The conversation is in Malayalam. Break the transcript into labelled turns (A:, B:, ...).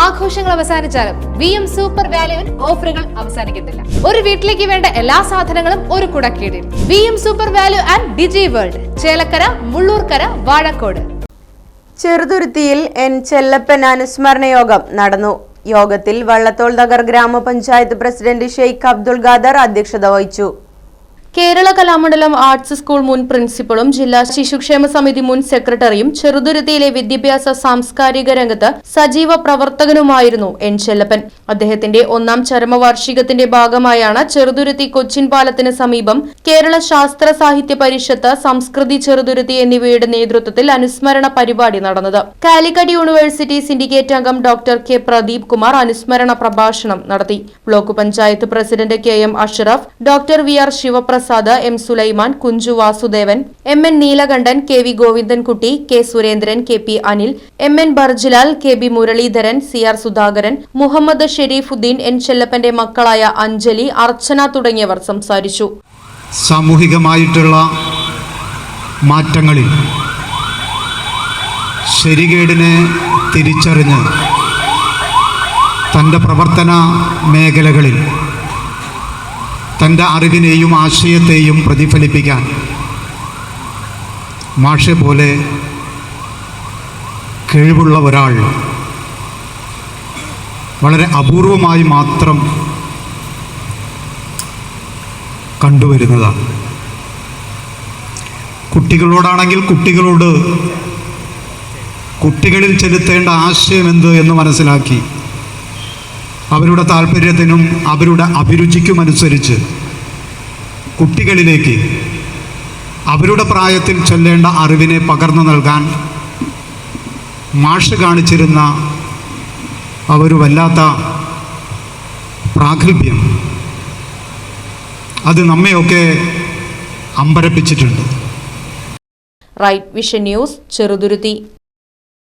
A: ആഘോഷങ്ങൾ അവസാനിച്ചാലും വി എം സൂപ്പർ വാല്യുവിൽ ഓഫറുകൾ അവസാനിക്കുന്നില്ല. ഒരു വീട്ടിലേക്ക് വേണ്ട എല്ലാ സാധനങ്ങളും ഒരു കുടക്കീടിൽ. V M super value and DG world Chelakkara Mullurkara Vazhakode.
B: ചെറുതുരുത്തിയിൽ N Chellappan അനുസ്മരണ യോഗം നടന്നു. യോഗത്തിൽ വള്ളത്തോൾ നഗർ ഗ്രാമപഞ്ചായത്ത് പ്രസിഡന്റ് ഷെയ്ഖ് അബ്ദുൾ ഖാദർ അധ്യക്ഷത വഹിച്ചു.
C: കേരള കലാമണ്ഡലം ആർട്സ് സ്കൂൾ മുൻ പ്രിൻസിപ്പളും ജില്ലാ ശിശുക്ഷേമ സമിതി മുൻ സെക്രട്ടറിയും ചെറുതുരുത്തിയിലെ വിദ്യാഭ്യാസ സാംസ്കാരിക രംഗത്ത് സജീവ പ്രവർത്തകനുമായിരുന്നു എൻ ചെല്ലപ്പൻ. അദ്ദേഹത്തിന്റെ ഒന്നാം ചരമവാർഷികത്തിന്റെ ഭാഗമായാണ് ചെറുതുരുത്തി കൊച്ചിൻ പാലത്തിന് സമീപം കേരള ശാസ്ത്ര സാഹിത്യ പരിഷത്ത് സംസ്കൃതി ചെറുതുരുത്തി എന്നിവയുടെ നേതൃത്വത്തിൽ അനുസ്മരണ പരിപാടി നടന്നത്. കാലിക്കറ്റ് യൂണിവേഴ്സിറ്റി സിൻഡിക്കേറ്റ് അംഗം ഡോക്ടർ കെ. പ്രദീപ് കുമാർ അനുസ്മരണ പ്രഭാഷണം നടത്തി. Block panchayat president K. M. Ashraf doctor V. R. Sivaprasad M Sulaiman Kunju Vasudevan M N Neelakandan K V Govindankutty K Surendran K P Anil M N Barjilal K B Muraleedharan C R Sudhakaran Muhammad Sherifuddeen N ചെല്ലപ്പന്റെ മക്കളായ അഞ്ജലി അർച്ചന തുടങ്ങിയവർ സംസാരിച്ചു.
D: സാമൂഹികമായിട്ടുള്ള മാറ്റങ്ങളിൽ ശരികേടിനെ തിരിച്ചറിഞ്ഞ് തന്റെ പ്രവർത്തന മേഖലകളിൽ തന്റെ അറിവിനെയും ആശയത്തെയും പ്രതിഫലിപ്പിക്കാൻ മാഷെ പോലെ കഴിവുള്ള ഒരാൾ വളരെ അപൂർവമായി മാത്രം കണ്ടുവരുന്നതാണ്. കുട്ടികളോടാണെങ്കിൽ കുട്ടികളോട് കുട്ടികളിൽ ചെലുത്തേണ്ട ആശയം എന്ത് എന്ന് മനസ്സിലാക്കി അവരുടെ താല്പര്യത്തിനും അവരുടെ അഭിരുചിക്കുമനുസരിച്ച് കുട്ടികളിലേക്ക് അവരുടെ പ്രായത്തിൽ ചൊല്ലേണ്ട അറിവിനെ പകർന്നു നൽകാൻ മാഷ് കാണിച്ചിരുന്ന അവരു വല്ലാത്ത പ്രാഗൽഭ്യം അത് നമ്മയൊക്കെ അമ്പരപ്പിച്ചിട്ടുണ്ട്.
C: Right vision news Cheruthuruthy